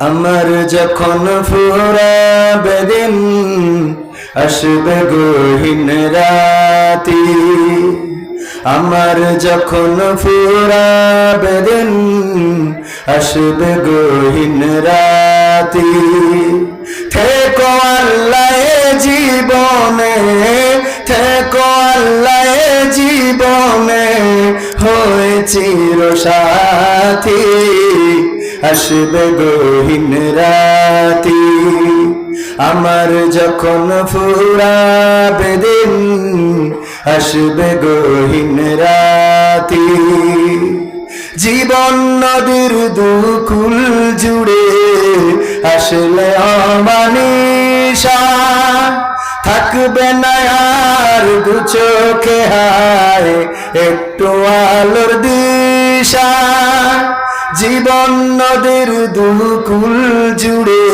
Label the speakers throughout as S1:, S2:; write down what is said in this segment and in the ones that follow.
S1: আমার যখন ফুরাবে দিন আসবে গহীন রাতি, আমার যখন ফুরাবে দিন আসবে গহীন রাতি, থেকো আল্লাহ জীবনে, থেকো আল্লাহ জীবনে হয়ে চির সাথী আসবে গহীন রাতি। আমার যখন ফুরাবে দিন, আসবে গহীন রাতি। জীবন নদীর দুকুল জুড়ে আসলে অমানিসা। থাকবে না আর দু চোখে হায়, একটু আলোর দিশা জীবন নদীর দুকুল জুড়ে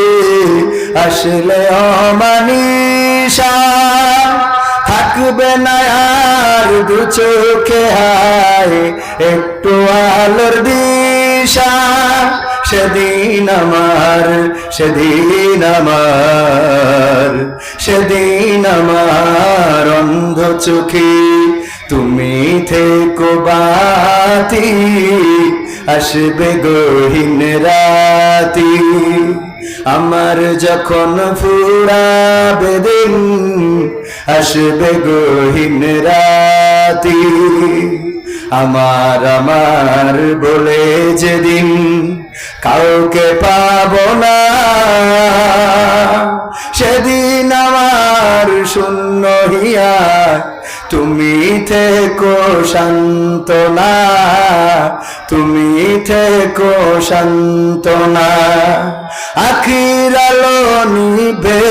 S1: আসলে অমানিসা। থাকবে না দু চোখে হায়, একটু আলোর দিশা। সেদিন আমার সেদিন আমার সেদিন আমার অন্ধ চোখে তুমি থেকো বাতি। আসবে গহীন রাতি। আমার যখন ফুরাবে দিন, আসবে গহীন রাতি। আমার আমার বলে যেদিন কাউকে পাব না, সেদিন আমার শূন্য হিয়া তুমি থেকো শান্তনা, তুমি থেকো শান্তনা। আখির আলো নিভে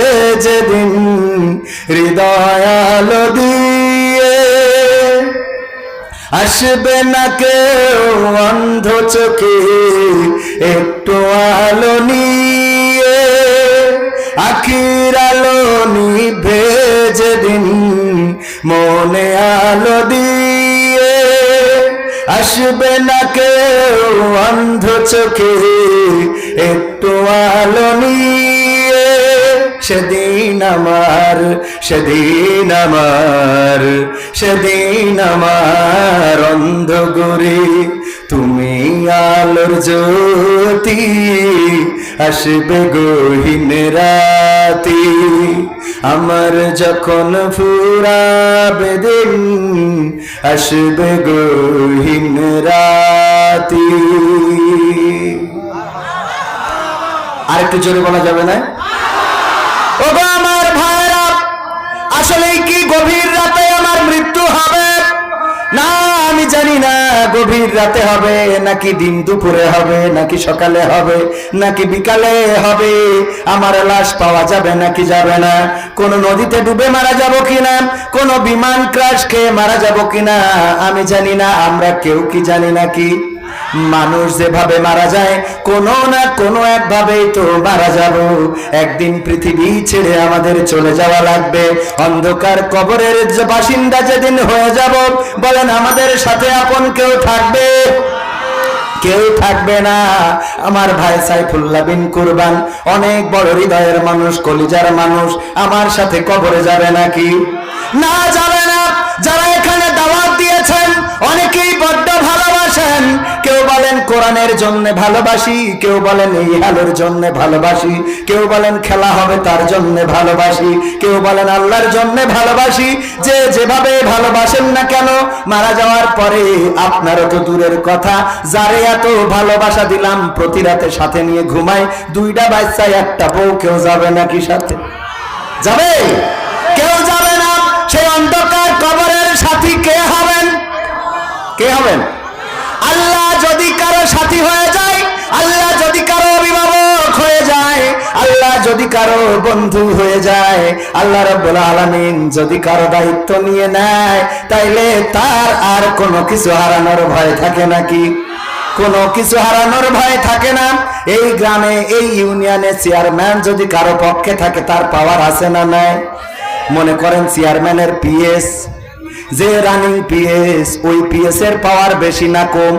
S1: যেদিন, হৃদয় আলো দিয়ে। আসবে না কেউ অন্ধ চোখে, একটু আলো নিয়ে। আখির আলো নিভে যেদিন মনে আলো দিয়ে আসবে না কেউ অন্ধ চোখে, একটু আলো নিয়ে। সেদিন আমার সেদিন আমার সেদিন আমার অন্ধ গরে তুমি আলোর জ্যোতি, আসবে গহীন রাতি আমার যখন ফুরাবে দিন, আসবে গহীন রাতি। আরেকটু জোরে বলা যাবে না? ও আমার ভাইরা আসলে জানি না, গভীর রাতে হবে, নাকি দিন দুপুরে হবে, নাকি সকালে হবে, নাকি বিকালে হবে, আমার লাশ পাওয়া যাবে নাকি যাবে না, কোন নদীতে ডুবে মারা যাব কিনা, কোন বিমান ক্রাশ খেয়ে মারা যাব কিনা, আমি জানি না, আমরা কেউ কি জানি নাকি মানুষ যেভাবে মারা যায়, কোনো না কোনো এক ভাবেই তো মারা যাব। একদিন পৃথিবী ছেড়ে আমাদের চলে যাওয়া লাগবে। অন্ধকার কবরের বাসিন্দা যেদিন হয়ে যাব, বলেন আমাদের সাথে আপন কেউ থাকবে? কেউ থাকবে না। আমার ভাই সাইফুল্লাহ বিন কুরবান, অনেক বড় হৃদয়ের মানুষ, কলিজার মানুষ, আমার সাথে কবরে যাবে নাকি? না যাবে না। যারা এখানে দিয়েছেন অনেকেই বড্ড ভালোবাসেন। কেউ বলেন কোরআনের জন্য ভালোবাসি, কেউ বলেন এই হালের জন্য ভালোবাসি, কেউ বলেন খেলা হবে তার জন্য ভালোবাসি, কেউ বলেন আল্লাহর জন্য ভালোবাসি। যে যেভাবে ভালোবাসেন না কেন, মারা যাওয়ার পরে আপনারও তো দূরের কথা। যারে এত ভালোবাসা দিলাম, প্রতি রাতে সাথে নিয়ে ঘুমাই দুইটা বাচ্চায় একটা বউ কেউ যাবে নাকি সাথে? যাবে? কে হবেন? আল্লাহ যদি কারও সাথী হয়ে যায়, আল্লাহ যদি কারও অভিভাবক হয়ে যায়, আল্লাহ যদি কারও বন্ধু হয়ে যায়, আল্লাহ রব্বুল আলামিন যদি কারও দায়িত্ব নিয়ে নেয়, তাইলে তার আর কোনো কিছু হারানোর ভয় থাকে নাকি কোনো কিছু হারানোর ভয় থাকে না। এই গ্রামে, এই ইউনিয়নে চেয়ারম্যান যদি কারও পক্ষে থাকে, তার পাওয়ার আছে না নাই? মনে করেন চেয়ারম্যানের পিএস যে রানিং পিএস ওই পিএস এর পাওয়ার বেশি না কম?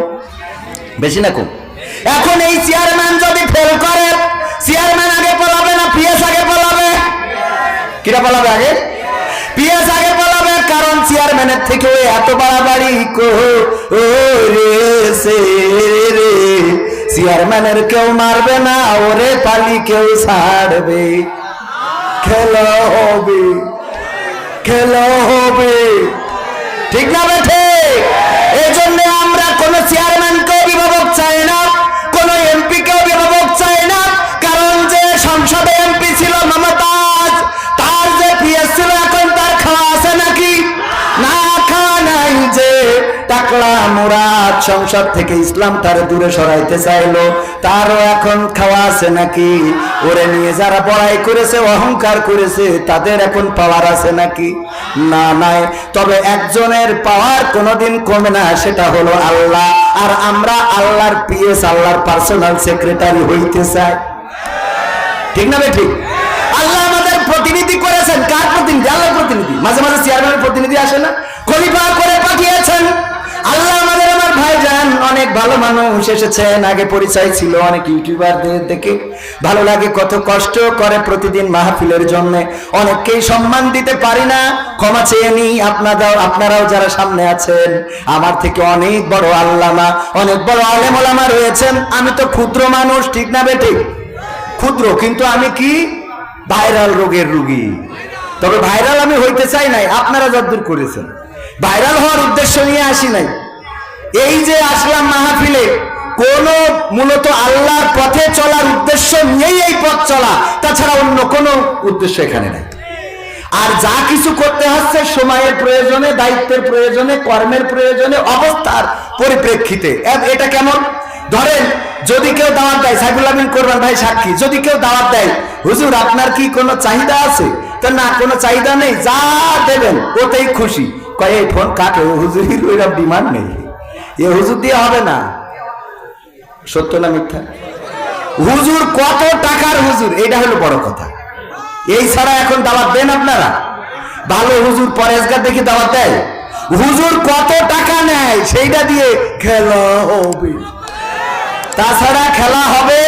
S1: বেশি না কম? এখন এই চেয়ারম্যান যদি ফেল করে চেয়ারম্যান আগে পড়াবে না পিএস আগে পড়াবে কিরা পড়াবে আগে? পিএস আগে পড়াবে কারণ চেয়ারম্যানের থেকে এত বাড়াবাড়ি কো রে, সে রে। চেয়ারম্যানের কেউ মারবে না, ওরে পালি কেউ ছাড়বে। খেলা হবে খেলা হবে। ঠিক না বেঠে এই জন্য আমরা কোন চেয়ারম্যানকে অভিভাবক চাই না, কোন এমপি কে অভিভাবক চাই না, কারণ যে সংসদে এমপি ছিল মমতাজ তার যে পিএস ছিল, এখন তার খাওয়া আছে নাকি? না খাওয়া নাই যে। টাকলা মুরাদ সংসদ থেকে ইসলাম তার দূরে সরাইতে চাইলো, তারও এখন খাওয়া আছে নাকি? ওরে নিয়ে যারা পড়াই করেছে, অহংকার করেছে, তাদের এখন পাওয়ার আছে নাকি? না, নাই। তবে একজনের পাওয়ার কোনোদিন কমে না, সেটা হলো আল্লাহ। আর আমরা আল্লাহর পিএস, আল্লাহর পার্সোনাল সেক্রেটারি হইতে চাই। ঠিক না ঠিক? আল্লাহ আমাদের প্রতিনিধি করেছেন। কার প্রতিনিধি? আল্লাহর প্রতিনিধি। মাঝে মাঝে চেয়ারম্যানের প্রতিনিধি আসে না। খলিফা করে অনেক ভালো মানুষ এসেছেন, আগে পরিচয় ছিল অনেক ইউটিউবারদের দেখে। ভালো লাগে কত কষ্ট করে প্রতিদিন মাহফিলের জন্য। অনেককেই সম্মান দিতে পারি না, ক্ষমা চেয়ে নি আপনারাও আপনারাও যারা সামনে আছেন। আমার থেকে অনেক বড় আল্লামা, অনেক বড় আলেম ওলামা রয়েছেন। আমি তো ক্ষুদ্র মানুষ, ঠিক না বেটে? ক্ষুদ্র, কিন্তু আমি কি? ভাইরাল রোগের রুগী। তবে ভাইরাল আমি হইতে চাই নাই, আপনারা যদ্দূর করেছেন। ভাইরাল হওয়ার উদ্দেশ্য নিয়ে আসি নাই। এই যে আসলাম মাহফিলে, কোন মূলত আল্লাহর পথে চলার উদ্দেশ্য নিয়েই এই পথ চলা, তাছাড়া অন্য কোনো উদ্দেশ্য এখানে নাই। আর যা কিছু করতে হচ্ছে, সময়ের প্রয়োজনে, দায়িত্বের প্রয়োজনে, কর্মের প্রয়োজনে, অবস্থার পরিপ্রেক্ষিতে। এটা কেমন? ধরেন, যদি কেউ দাওয়াত দেয়, সাইফুল আমিন করবেন ভাই সাক্ষী, যদি কেউ দাওয়াত দেয়, হুজুর, আপনার কি কোনো চাহিদা আছে? তো না, কোনো চাহিদা নেই, যা দেবেন, ওতেই খুশি। কয়, এই ফোন কাটো হুজুরির ওইরকম ডিমান্ড নেই। এ হুজুর দিয়ে হবে না। সত্য না মিথ্যা? হুজুর কত টাকার হুজুর? এটা হলো বড় কথা। এই ছাড়া এখন দাওয়াত দেন আপনারা? ভালো হুজুর পরেশগার দেখি দাওয়াত দেয়? হুজুর কত টাকা নেয়? সেইটা দিয়ে খেলা হবে। তাছাড়া খেলা হবে?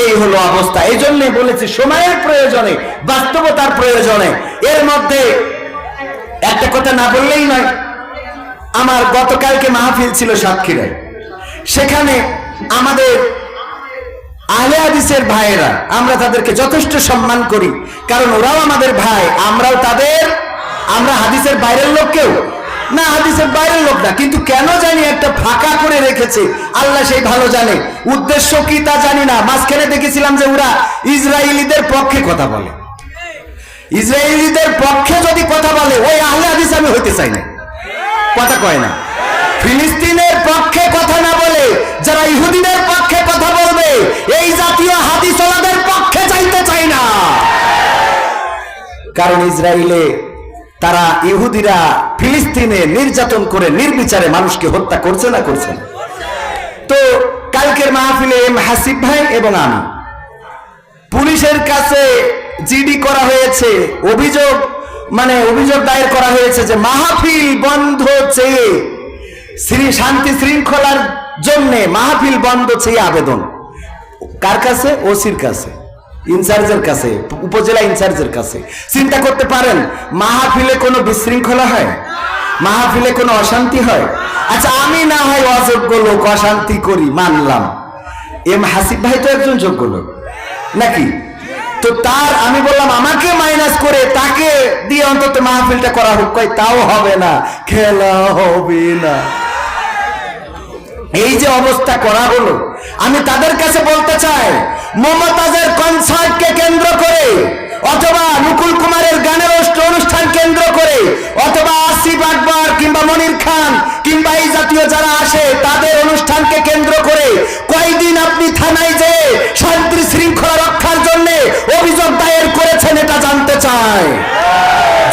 S1: এই হলো অবস্থা। এই জন্যই বলেছি, সময়ের প্রয়োজনে, বাস্তবতার প্রয়োজনে। এর মধ্যে একটা কথা না বললেই নয়। আমার গতকালকে মাহফিল ছিল সাতক্ষীরায়। সেখানে আমাদের আহলে হাদিসের ভাইয়েরা, আমরা তাদেরকে যথেষ্ট সম্মান করি। কারণ ওরাও আমাদের ভাই, আমরাও তাদের, আমরা হাদিসের বাইরের লোক কেউ? না, হাদিসের বাইরের লোক না। কিন্তু কেন জানি একটা ফাঁকা করে রেখেছে? আল্লাহ সেই ভালো জানে। উদ্দেশ্য কি তা জানি না। মাঝখানে দেখেছিলাম যে ওরা ইসরায়েলিদের পক্ষে কথা বলে। ইসরায়েলিদের পক্ষে যদি কথা বলে, ওই আহলে হাদিস আমি হইতে চাই না কথা কয় না। ফিলিস্তিনের পক্ষে কথা না বলে, যারা ইহুদিদের পক্ষে কথা বলবে, এই জাতীয় হাদিসওয়ালাদের পক্ষে চাইতে চাই না। কারণ ইসরায়েলে তারা ইহুদিরা ফিলিস্তিনে নির্যাতন করে নির্বিচারে মানুষকে হত্যা করছে না করছে তো কালকের মাহফিলে এম হাসিব ভাই এবং আমি পুলিশের কাছে জিডি করা হয়েছে, অভিযোগ মানে অভিযোগ দায়ের করা হয়েছে যে মাহফিল বন্ধ চেয়ে শ্রী শান্তি শৃঙ্খলার জন্য মাহফিল বন্ধ চেয়ে আবেদন। কার কাছে? ওসির কাছে। ইনচার্জের কাছে, উপজেলা ইনচার্জের কাছে। চিন্তা করতে পারেন, মাহফিলে কোনো বিশৃঙ্খলা হয়? মাহফিলে কোনো অশান্তি হয়? আচ্ছা আমি না হয় অযোগ্য লোক, অশান্তি করি, মানলাম। এম হাসিব ভাই তো একজন যোগ্য লোক। নাকি? তো তার, আমি বললাম, আমাকে মাইনাস করে তাকে দিয়ে অন্তত মাহফিলটা করা হোক। তাও হবে না, খেলা হবে না। এই যে অবস্থা করা হলো, আমি তাদের কাছে বলতে চাই, মমতাজের কনসার্টকে কেন্দ্র করে অথবা মুকুল কুমারের গানের অনুষ্ঠান কেন্দ্র করে অথবা আসিফ আকবর কিংবা মনির খান কিংবা এই জাতীয় যারা আসে, তাদের অনুষ্ঠানকে কেন্দ্র করে কয়দিন আপনি থানায় চাই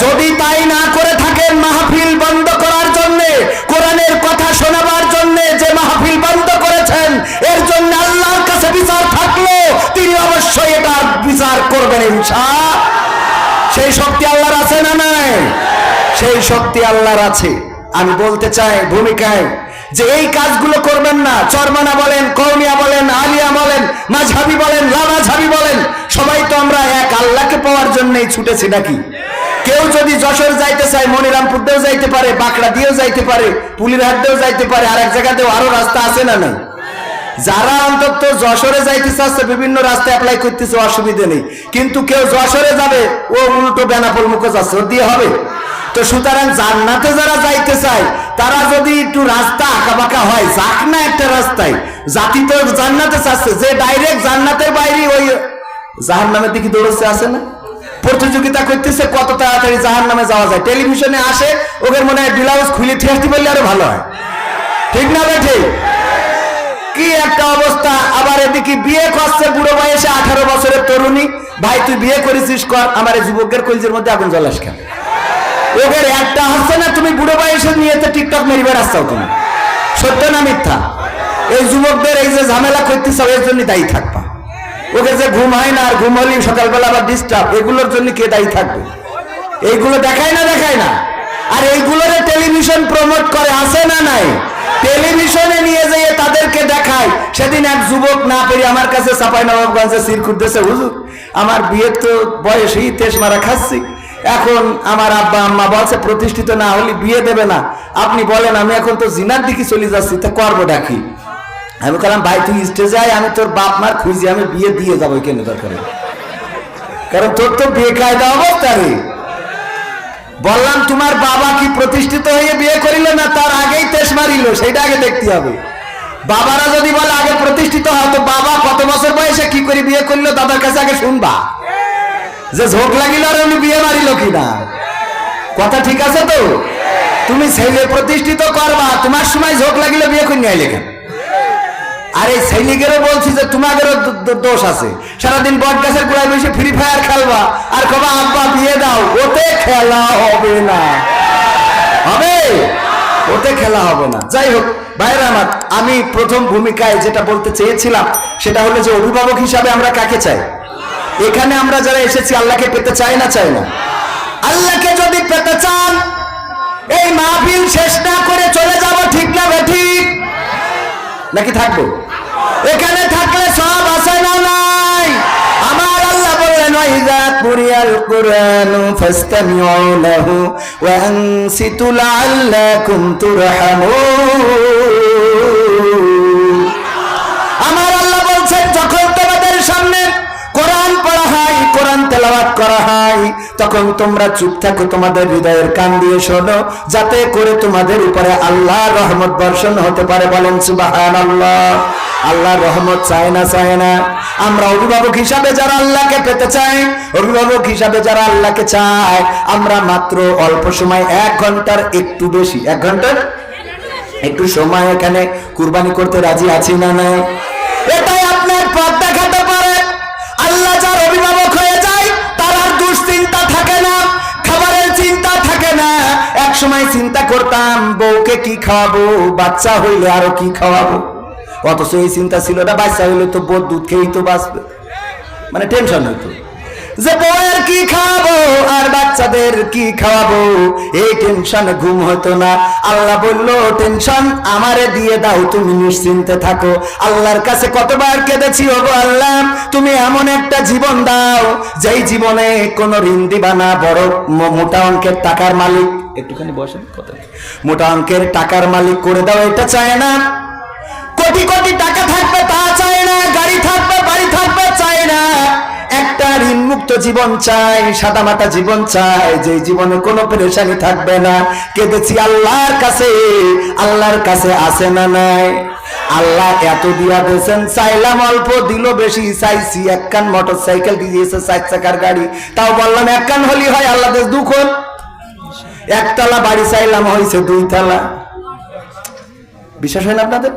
S1: যদি তাই না করে থাকেন মাহফিল বন্ধ করার জন্য, কোরআনের কথা শোনাবার জন্য যে মাহফিল বন্ধ করেছেন, এর জন্য আল্লাহর কাছে বিচার থাকল, তিনি অবশ্যই এটা বিচার করবেন ইনশা সেই শক্তি আল্লাহর আছে না নাই? সেই শক্তি আল্লাহর আছে। আমি বলতে চাই, ভূমিকায় যে এই কাজগুলো করবেন না, চরমানা বলেন কৌমিয়া বলেন, আলিয়া বলেন, মাঝহাবি বলেন লামাঝহাবি বলেন, সবাই তো আমরা এক, আল্লাহকে পাওয়ার জন্যই ছুটেছি নাকি? কেউ যদি যশোর যাইতে চায় মনিরামপুর দিয়েও যাইতে পারে বাঁকড়া দিয়েও যাইতে পারে পুলিরহাট দিয়েও যাইতে পারে আর এক জায়গাতেও আরও রাস্তা আছে না নাই? যারা অন্তত যশোরে যাইতে চাচ্ছে, বিভিন্ন রাস্তায় অ্যাপ্লাই করতেছে, অসুবিধে নেই। কিন্তু কেউ যশোরে যাবে, ও উল্টো বেনাপোল মুখে যাচ্ছে দিয়ে হবে। তো সুতরাং জান্নাতে যারা যাইতে চায়, তারা যদি একটু রাস্তা হয় যাক না একটা রাস্তায়। জাতি তো জান্নাতে চাচ্ছে যে ডাইরেক্ট জান্নাতের বাইরে ওই জাহান নামের দিকে দৌড়চ্ছে আছে না। প্রতিযোগিতা করতেছে, কত তাড়াতাড়ি জাহান নামে যাওয়া যায়। টেলিভিশনে আসে, ওদের মনে হয় ব্লাউজ খুলে ঠিক পারলে আরও ভালো হয়। ঠিক না বেঠে? কি একটা অবস্থা। আবার এদিকে বিয়ে করছে, বুড়ো বয়সে আঠারো বছরের তরুণী। ভাই, তুই বিয়ে করেছিস, কর। আমার যুবকের কলজের মধ্যে আগুন জ্বলাস কেন ওদের একটা হচ্ছে না, তুমি বুড়ো বয়সে নিয়ে টিকটক মেরি বেড়াচ্ছাও তুমি সত্য না মিথ্যা? এই যুবকদের এই যে ঝামেলা করতেছ এর জন্য দায়ী থাকবা। ওকে যে ঘুম হয় না আর ঘুম হলেই সকালবেলা আবার ডিস্টার্ব এগুলোর জন্য কে দায়ী থাকবে? এইগুলো দেখায় না দেখায় না? আর এইগুলোরে টেলিভিশন প্রমোট করে আসে না নাই? টেলিভিশনে নিয়ে যেয়ে তাদেরকে দেখায়। সেদিন এক যুবক না পেরে আমার কাছে চাপাই নবাবগঞ্জে সির খুঁজতেছে হুজুর, আমার বিয়ে তো বয়সেই তেস মারা খাচ্ছি। এখন আমার আব্বা, আম্মা বলছে, প্রতিষ্ঠিত না হলে বিয়ে দেবে না। আপনি বলেন, আমি এখন তো জিনার দিকে চলে যাচ্ছি, তা করব ডাকি আমি বললাম, ভাই, তুই স্টেজে আয়, আমি তোর বাপ মার খুঁজি, আমি বিয়ে দিয়ে যাব কেন দরকার। কারণ তোর তো বিয়ে কায়দা অবস্থা রে। বললাম, তোমার বাবা কি প্রতিষ্ঠিত হয়ে বিয়ে করিল না তার আগেই তেস মারিল? সেটা আগে দেখতে হবে। বাবারা যদি বলে, আগে প্রতিষ্ঠিত হয়, তো বাবা কত বছর বয়সে কি করে বিয়ে করল, দাদার কাছে আগে শুনবা। যে ঝোঁক লাগিল আর উনি বিয়ে মারিল কিনা? কথা ঠিক আছে তো? তুমি ছেলে প্রতিষ্ঠিত করবা, তোমার সময় ঝোঁক লাগিলে বিয়ে করে নিয়ে কেন? আর এই সৈনিকেরও বলছি যে তোমাদেরও দোষ আছে। সারাদিন বট গাছের গোড়ায় বসে ফ্রি ফায়ার খেলবা। আর কবা, আব্বা, বিয়ে দাও, ওতে খেলা হবে না। হবে? ওতে খেলা হবে না। যাই হোক ভাইরা আমার, আমি প্রথম ভূমিকায় যেটা বলতে চেয়েছিলাম, সেটা হলো যে অভিভাবক হিসাবে আমরা কাকে চাই? এখানে আমরা যারা এসেছি, আল্লাহকে পেতে চাই না চাই না? আল্লাহকে যদি পেতে চান, এই মাহফিল শেষ না করে চলে যাব, ঠিক না ঠিক? নাকি থাকব? এখানে থাকলে সব আছে না নাই? আমার আল্লাহ বললেন ওয়াইজা কুরিয়াল কুরআনু ফাসতামিউ লাহু ওয়া আনসিতু লাআল্লাকুম তুরহামুন। করা হয়, তখন তোমরা চুপ থাকো, তোমাদের হৃদয়ের কান দিয়ে শোনো, যাতে করে তোমাদের উপরে আল্লাহ রহমত বর্ষণ হতে পারে। বলেন সুবাহান আল্লাহ আল্লাহ রহমত চায় না চায় না। আমরা অভিভাবক হিসাবে যারা আল্লাহকে পেতে চাই, অভিভাবক হিসাবে যারা আল্লাহকে চায়, আমরা মাত্র অল্প সময়, এক ঘণ্টার একটু বেশি। এক ঘণ্টার একটু সময় এখানে কুরবানি করতে রাজি আছি না নাই? সময় চিন্তা করতাম, বউকে কি খাওয়াবো, বাচ্চা হইলে আরও কি খাওয়াবো? অথচ এই চিন্তা ছিল না, বাচ্চা হইলে তো বোধ দুধ খেয়েই তো বাঁচবে। মানে টেনশন হইতো। যে বউয়ের কি খাওয়াবো, আর বাচ্চাদের কি খাওয়াবো, এই টেনশনে ঘুম হতো না। আল্লাহ বলল টেনশন আমারে দিয়ে দাও, তুমি নিশ্চিন্তে থাকো। আল্লাহর কাছে কতবার কেঁদেছি, ওগো আল্লাহ, তুমি এমন একটা জীবন দাও, যেই জীবনে কোনো ঋণ দিবা না বড় মোটা অঙ্কের টাকার মালিক। একটুখানি বসেন, কথা মোটা অঙ্কের টাকার মালিক করে দাও, এটা চায় না। কোটি কোটি টাকা থাকবে, তা চায় না। গাড়ি থাকবে, বাড়ি থাকবে, চায় না। একটা ঋণমুক্ত জীবন চাই, সাদা মাটা জীবন চাই যে জীবনে কোনো পেরেশানি থাকবে না। কেঁদেছি আল্লাহর কাছে আল্লাহর কাছে আসে না নাই। আল্লাহ এত দিয়া দিয়েছেন, চাইলাম অল্প, দিল বেশি, চাইছি এক কান মোটর সাইকেল দিয়েছে চার চাকার গাড়ি। তাও বললাম, এক কান হলি হয়, আল্লাহ দেশ দুখন একতলা বাড়ি চাইলাম হয়েছে দুই তালা বিশ্বাস হয় না আপনাদের?